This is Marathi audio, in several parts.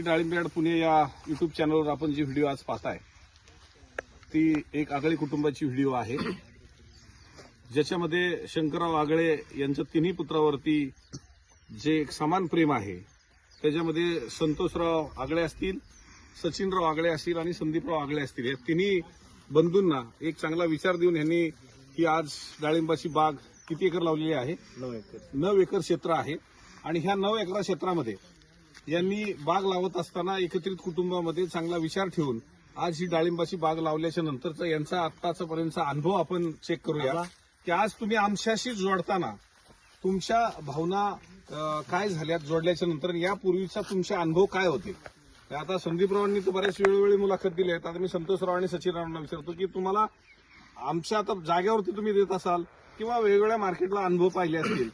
डाळिंबयार्ड पुणे या युट्यूब चॅनलवर आपण जी व्हिडिओ आज पाहताय ती एक आगळे कुटुंबाची व्हिडिओ आहे. ज्याच्यामध्ये शंकरराव आगळे यांच्या तिन्ही पुत्रावरती जे एक समान प्रेम आहे त्याच्यामध्ये संतोषराव आगळे असतील सचिनराव आगळे असतील आणि संदीपराव आगळे असतील या तिन्ही बंधूंना एक चांगला विचार देऊन यांनी ही आज डाळिंबाची बाग किती एकर लावलेली आहे? नऊ एकर. नऊ एकर क्षेत्र आहे. आणि ह्या नऊ एकरा क्षेत्रामध्ये यांनी बाग लावत असताना एकत्रित कुटुंबामध्ये चांगला विचार ठेवून आज ही डाळिंबाची बाग लावल्याच्या नंतरचा यांचा आत्ताचा पर्यंतचा अनुभव आपण चेक करूया. की आज तुम्ही आमच्याशी जोडताना तुमच्या भावना काय झाल्यात जोडल्याच्या नंतर यापूर्वीचा तुमचे अनुभव काय होते? आता संदीपरावांनी तर बऱ्याच वेळोवेळी मुलाखत दिली आहे आता मी संतोषराव आणि सचिनरावांना विचारतो की तुम्हाला आमच्या आता जागेवरती तुम्ही देत असाल किंवा वेगवेगळ्या मार्केटला अनुभव पाहिले असतील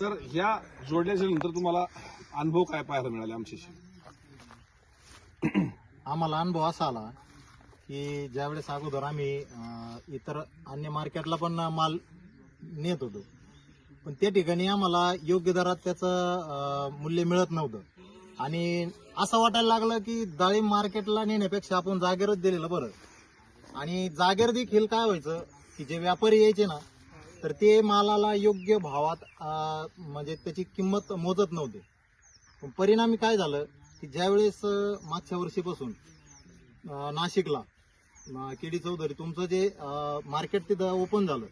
तर ह्या जोडल्याच्या नंतर तुम्हाला अनुभव काय पाहायला मिळाले आमच्याशी? आम्हाला अनुभव असा आला की ज्यावेळेस अगोदर आम्ही इतर अन्य मार्केटला पण माल नेत होतो. पण त्या ठिकाणी आम्हाला योग्य दरात त्याचं मूल्य मिळत नव्हतं. आणि असं वाटायला लागलं की डाळिंब मार्केटला नेण्यापेक्षा आपण जागेवरच दिलेलं बरं. आणि जागेवर देखील काय व्हायचं की जे व्यापारी यायचे ना तर ते मालाला योग्य भावात म्हणजे त्याची किंमत मोजत नव्हते. पण परिणामी काय झालं की ज्यावेळेस मागच्या वर्षीपासून नाशिकला केडी चौधरी तुमचं जे मार्केट तिथं ओपन झालं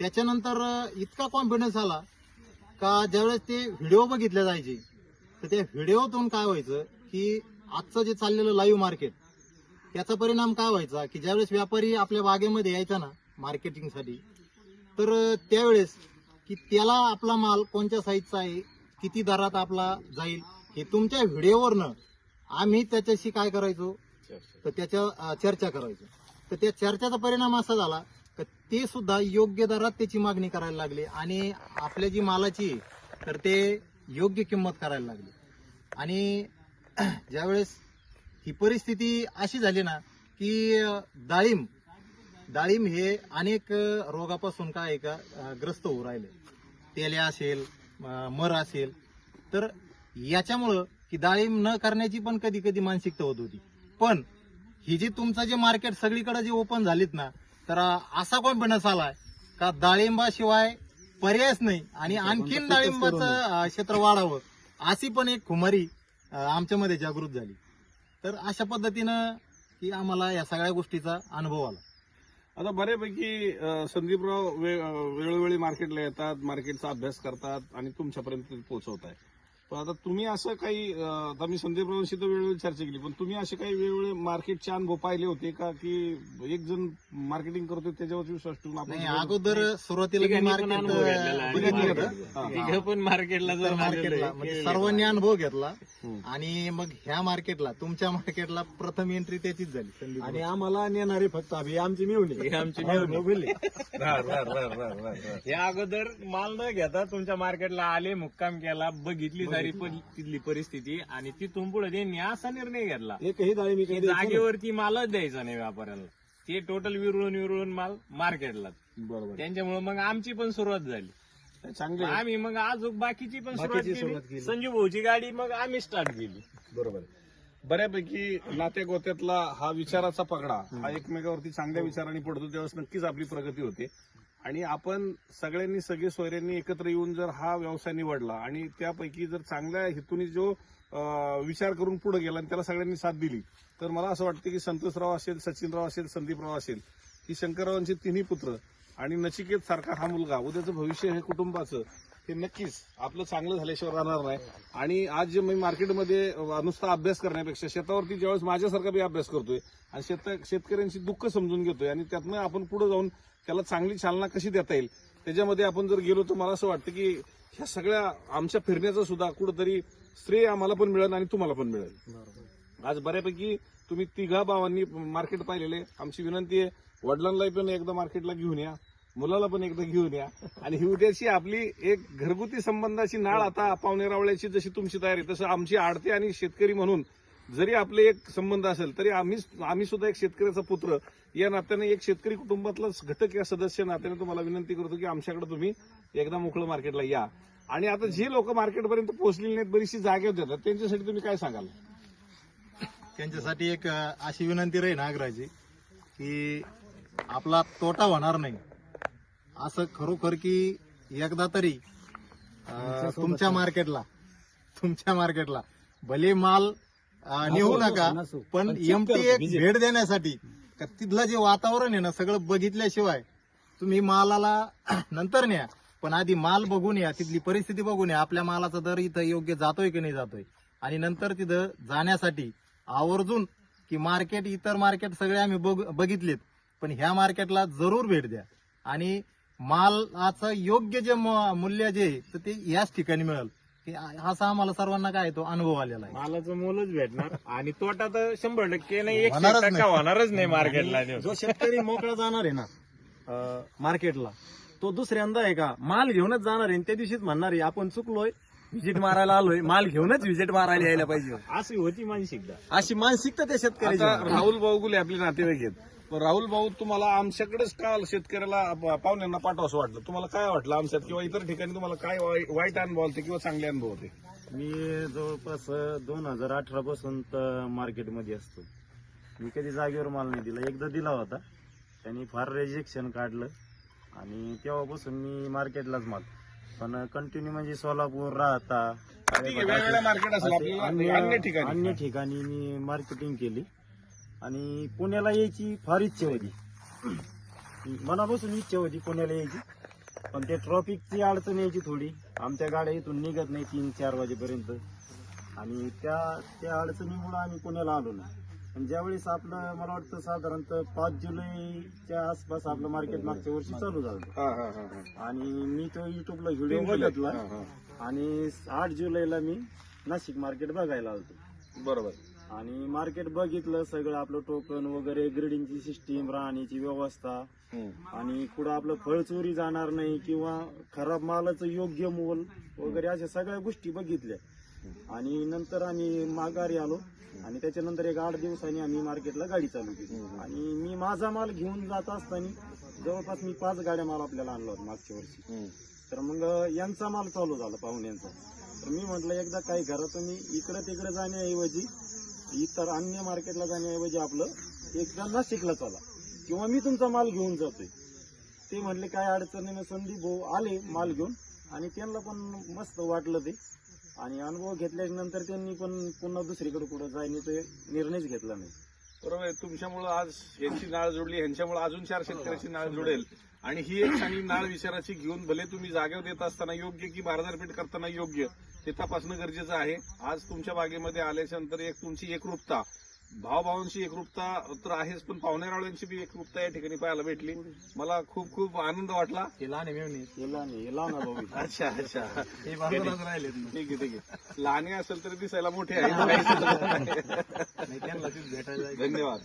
त्याच्यानंतर इतका कॉन्फिडन्स आला का ज्यावेळेस ते व्हिडिओ बघितले जायचे तर त्या व्हिडिओतून काय व्हायचं की आजचं जे चाललेलं लाईव्ह मार्केट त्याचा परिणाम काय व्हायचा की ज्यावेळेस व्यापारी आपल्या बागेमध्ये यायचा ना मार्केटिंगसाठी तर त्यावेळेस की त्याला आपला माल कोणत्या साईजचा आहे किती दरात आपला जाईल हे तुमच्या व्हिडिओवरनं आम्ही त्याच्याशी काय करायचो? तर त्याच्या चर्चा करायचो. तर त्या चर्चेचा परिणाम असा झाला की ते सुद्धा योग्य दरात त्याची मागणी करायला लागले आणि आपल्या जी मालाची तर ते योग्य किंमत करायला लागले. आणि ज्यावेळेस ही परिस्थिती अशी झाली ना की डाळिंब डाळिंब हे अनेक रोगापासून काय का ग्रस्त होऊ राहिले. तेल्या असेल मर असेल तर याच्यामुळं की डाळिंब न करण्याची पण कधी कधी मानसिकता होत होती. पण ही जी तुमचं जे मार्केट सगळीकडे जे ओपन झालीत ना तर असा कॉन्फिडन्स आलाय? का डाळिंबाशिवाय पर्यायच नाही आणि आणखीन डाळिंबाचं क्षेत्र वाढावं अशी पण एक खुमारी आमच्यामध्ये जागृत झाली. तर अशा पद्धतीनं की आम्हाला या सगळ्या गोष्टीचा अनुभव आला. आता बऱ्यापैकी संदीपराव वेळोवेळी मार्केटला येतात मार्केटचा अभ्यास करतात आणि तुमच्यापर्यंत पोहोचवत आहे पण आता तुम्ही असं काही आता मी संदीपरावांशी तर वेळोवेळी चर्चा केली पण तुम्ही असे काही वेगवेगळे मार्केटचे अनुभव पाहिले होते का की एक जण मार्केटिंग करतोय त्याच्यावर विश्वास ठेवून आपण नाही अगोदर सुरुवातीला मी पण मार्केट अनुभव घेतलेला आहे. बघितलं होतं हा. तिघं पण मार्केटला जर मार्केटला म्हणजे सर्वांनी अनुभव घेतला. आणि मग ह्या मार्केटला तुमच्या मार्केटला प्रथम एंट्री त्याचीच झाली. संदीप आणि आम्हाला नेणारे फक्त आम्ही आमची मिळून आमची. हे अगोदर माल न घेता तुमच्या मार्केटला आले मुक्काम केला बघितली पण तिथली परिस्थिती आणि तिथून पुढे त्यांनी असा निर्णय घेतला. एकही डाळी मी की काही द्यायचो नाही. जागेवरती मालच द्यायचा नाही व्यापाऱ्याला. ते टोटल विरळून विरळून माल मार्केटला बरोबर. त्यांच्यामुळे मग आमची पण सुरुवात झाली. चांगले आम्ही मग अजून बाकीची पण सुरुवात बाकीची सुरुवात केली. केली. संजू भाऊची गाडी मग आम्ही स्टार्ट केली. बरोबर. बऱ्यापैकी नात्या गोत्यातला हा विचाराचा पगडा हा एकमेकावरती चांगल्या विचाराने पडतो त्यावेळेस नक्कीच आपली प्रगती होते. आणि आपण सगळ्यांनी सगळे सोयऱ्यांनी एकत्र येऊन जर हा व्यवसाय निवडला आणि त्यापैकी जर चांगल्या हेतूने जो विचार करून पुढे गेला आणि त्याला सगळ्यांनी साथ दिली तर मला असं वाटतं की संतोषराव असेल सचिनराव असेल संदीपराव असेल ही शंकररावांचे तिन्ही पुत्र आणि नचिकेत सारखा हा मुलगा उद्याचं भविष्य हे कुटुंबाचं हे नक्कीच आपलं चांगलं झाल्याशिवाय राहणार नाही. आणि आज जे मी मार्केटमध्ये नुसता अभ्यास करण्यापेक्षा शेतावरती ज्यावेळेस माझ्यासारखा बी अभ्यास करतोय आणि शेत शेतकऱ्यांची दुःख समजून घेतोय आणि त्यातनं आपण पुढे जाऊन त्याला चांगली चालना कशी देता येईल? त्याच्यामध्ये आपण जर गेलो तर मला असं वाटतं की ह्या सगळ्या आमच्या फिरण्याचं सुद्धा कुठंतरी श्रेय आम्हाला पण मिळेल आणि तुम्हाला पण मिळेल. आज बऱ्यापैकी तुम्ही तिघा भावांनी मार्केट पाहिलेले. आमची विनंती आहे वडिलांना पण एकदा मार्केटला घेऊन या मुलाला पण एकदा घेऊन या. आणि ही उद्याची आपली एक घरगुती संबंधाची नाळ आता पावणे रावळ्याची जशी तुमची तयारी तसं आमची आडते आणि शेतकरी म्हणून जरी आपले एक संबंध असेल तरी आम्ही आम्ही सुद्धा एक शेतकऱ्याचा पुत्र. या नात्याने एक शेतकरी कुटुंबातलाच घटक या सदस्य नात्याने तुम्हाला विनंती करतो की आमच्याकडे तुम्ही एकदा मोकळं मार्केटला या. आणि आता जे लोक मार्केटपर्यंत पोहोचलेली नाहीत बरीचशी जागे होत्या त्यांच्यासाठी तुम्ही काय सांगाल? त्यांच्यासाठी एक अशी विनंती राहील नागराची की आपला तोटा होणार नाही. असं खरोखर की एकदा तरी तुमच्या मार्केटला तुमच्या मार्केटला भले माल नेऊ नका. पण एमटी एक भेट देण्यासाठी तिथलं जे वातावरण आहे ना सगळं बघितल्याशिवाय तुम्ही मालाला नंतर न्या पण आधी माल बघून या तिथली परिस्थिती बघून या. आपल्या मालाचा दर इथं योग्य जातोय की नाही जातोय? आणि नंतर तिथं जाण्यासाठी आवर्जून की मार्केट इतर मार्केट सगळे आम्ही बघ- बघितलेत. पण ह्या मार्केटला जरूर भेट द्या. आणि मालाचं योग्य जे मूल्य जे तर ते याच ठिकाणी मिळेल. की असा आम्हाला सर्वांना काय तो अनुभव आलेला आहे. मालाचं मोलच भेटणार. आणि तोटा तर शंभर टक्के नाही एकशे होणारच टक्का नाही. होणारच नाही मार्केटला जो शेतकरी मोकळा जाणार आहे ना अं, मार्केटला तो दुसऱ्यांदा आहे का माल घेऊनच जाणार आहे. आणि त्या दिवशीच म्हणणार आहे आपण चुकलोय व्हिजिट मारायला आलोय माल घेऊनच व्हिजिट मारायला यायला पाहिजे. अशी होती मानसिकता. अशी मानसिकता त्या शेतकऱ्याची. राहुल भाऊ गुले आपले नातेवाईक आहेत. राहुल भाऊ तुम्हाला आमच्याकडेच का शेतकऱ्याला पाहुण्यांना पाठवावं वाटलं. तुम्हाला काय वाटलं आमच्यात किंवा इतर ठिकाणी तुम्हाला काय वाई- वाईट अनुभव होते किंवा चांगले अनुभव होते? मी जवळपास दोन हजार अठरा पासून मार्केटमध्ये असतो. मी कधी जागेवर माल नाही दिला. एकदा दिला होता. त्यांनी फार रिजेक्शन काढलं. आणि तेव्हापासून मी मार्केटलाच माल. पण कंटिन्यू म्हणजे सोलापूर राहता मार्केट अन्य ठिकाणी. मी मार्केटिंग केली. आणि पुण्याला यायची फार इच्छा होती. मनापासून इच्छा होती पुण्याला यायची. पण ते ट्रॉफिकची अडचण यायची थोडी. आमच्या गाड्या इथून निघत नाही तीन चार वाजेपर्यंत. आणि त्या त्या अडचणीमुळे आम्ही पुण्याला आलो नाही. आणि ज्यावेळेस आपलं मला वाटतं साधारणतः पाच जुलैच्या आसपास आपलं मार्केट मागच्या वर्षी चालू झालं. आणि मी तो युट्यूबला व्हिडिओ. बघितला. आणि आठ जुलैला मी नाशिक मार्केट बघायला आलतो. बरोबर. आणि मार्केट बघितलं सगळं आपलं टोकन वगैरे ग्रेडिंगची सिस्टीम राहण्याची व्यवस्था. आणि कुठं आपलं फळ चोरी जाणार नाही किंवा खराब मालाचं योग्य मोल वगैरे अशा सगळ्या गोष्टी बघितल्या. आणि नंतर आम्ही माघारी आलो. आणि त्याच्यानंतर एक आठ दिवसांनी आम्ही मार्केटला गाडी चालू केली. आणि मी माझा माल घेऊन जात असताना जवळपास मी पाच गाड्या माल आपल्याला आणला होता मागच्या वर्षी. तर मग यांचा माल चालू झाला पाहुण्यांचा. तर मी म्हटलं एकदा काय करा तुम्ही इकडं तिकडे जाण्याऐवजी इतर अन्य मार्केटला जाण्याऐवजी आपलं एकदा नाशिकला चला. किंवा मी तुमचा माल घेऊन जातोय. ते म्हटले काय अडचणीने संदीप भाऊ आले माल घेऊन? आणि त्यांना पण मस्त वाटलं ते. आणि अनुभव घेतल्यानंतर त्यांनी पण पुन्हा दुसरीकडे कुठं जायचे निर्णयच घेतला नाही. बरोबर आहे. तुमच्यामुळं आज यांची नाळ जोडली ह्यांच्यामुळे अजून चार शेतकऱ्याची नाळ जोडेल आणि ही एक चांगली नाळ विचाराची घेऊन भले तुम्ही जागेवर देत असताना योग्य की बाजारपेठ करताना योग्य ते तपासणं गरजेचं आहे. आज तुमच्या बागेमध्ये आल्याच्यानंतर एक तुमची एकरूपता भावभावांची एकरूपता तर आहेच पण पाहुणेरावळ्यांची बी एकरूपता या ठिकाणी पाहायला भेटली. मला खूप खूप आनंद वाटला. लहान हे. अच्छा अच्छा. ठीक आहे ठीक आहे. लहाने असेल तरी दिसायला मोठे आहे. धन्यवाद.